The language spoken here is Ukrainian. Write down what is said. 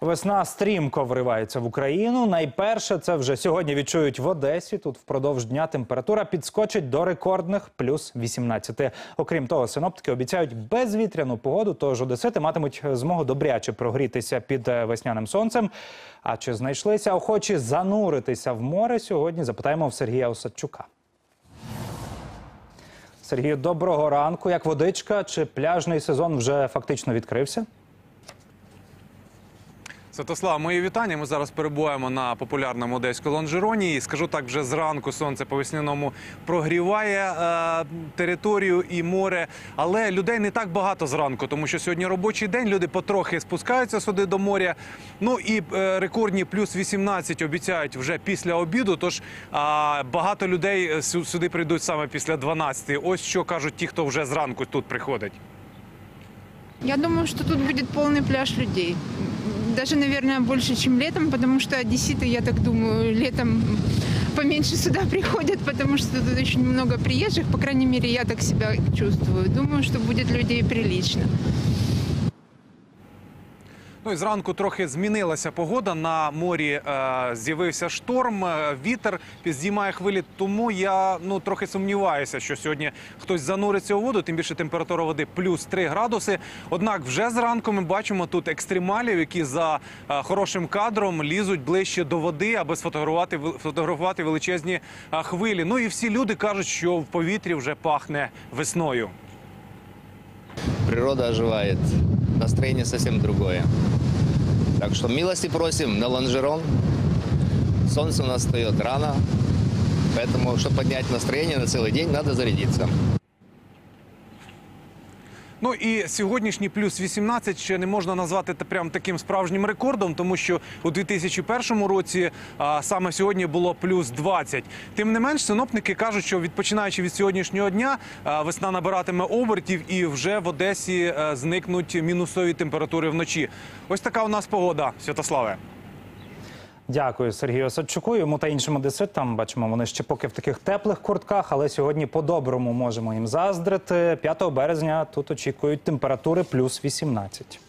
Весна стрімко вривається в Україну. Найперше це вже сьогодні відчують в Одесі. Тут впродовж дня температура підскочить до рекордних плюс 18. Окрім того, синоптики обіцяють безвітряну погоду. Тож одесити матимуть змогу добряче прогрітися під е, весняним сонцем. А чи знайшлися охочі зануритися в море сьогодні? Запитаємо в Сергія Осадчука. Сергію, доброго ранку. Як водичка? Чи пляжний сезон вже фактично відкрився? Святослав, мої вітання. Ми зараз перебуваємо на популярному одеському лонжероні. І скажу так, вже зранку сонце по весняному прогріває е, територію і море. Але людей не так багато зранку, тому що сьогодні робочий день. Люди потрохи спускаються сюди до моря. Ну і е, рекордні плюс 18 обіцяють вже після обіду. Тож е, багато людей сю- сюди прийдуть саме після 12. Ось що кажуть ті, хто вже зранку тут приходить. Я думаю, что тут будет полный пляж людей. Даже, наверное, больше, чем летом, потому что одесситы, я так думаю, летом поменьше сюда приходят, потому что тут очень много приезжих. По крайней мере, я так себя чувствую. Думаю, что будет людей прилично. Ну і зранку трохи змінилася погода. На морі е, з'явився шторм, е, вітер підзнімає хвилі. Тому я ну трохи сумніваюся, що сьогодні хтось зануриться у воду. Тим більше температура води плюс 3 градуси. Однак, вже зранку ми бачимо тут екстремалів, які за е, хорошим кадром лізуть ближче до води, аби сфотографувати фотографувати величезні е, хвилі. Ну і всі люди кажуть, що в повітрі вже пахне весною. природа оживает, настроение совсем другое. Так что милости просим на лонжерон. Солнце у нас встает рано, поэтому, чтобы поднять настроение на целый день, надо зарядиться. Ну і сьогоднішній плюс 18 ще не можна назвати прям таким справжнім рекордом, тому що у 2001 році а, саме сьогодні було плюс 20. Тим не менш, синоптики кажуть, що відпочинаючи від сьогоднішнього дня, а, весна набиратиме обертів і вже в Одесі е, зникнуть мінусові температури вночі. Ось така у нас погода, Святославе. Дякую Сергію Осадчуку. Йому та іншим одеситам. Бачимо, вони ще поки в таких теплих куртках, але сьогодні по-доброму можемо їм заздрити. 5 березня тут очікують температури плюс 18.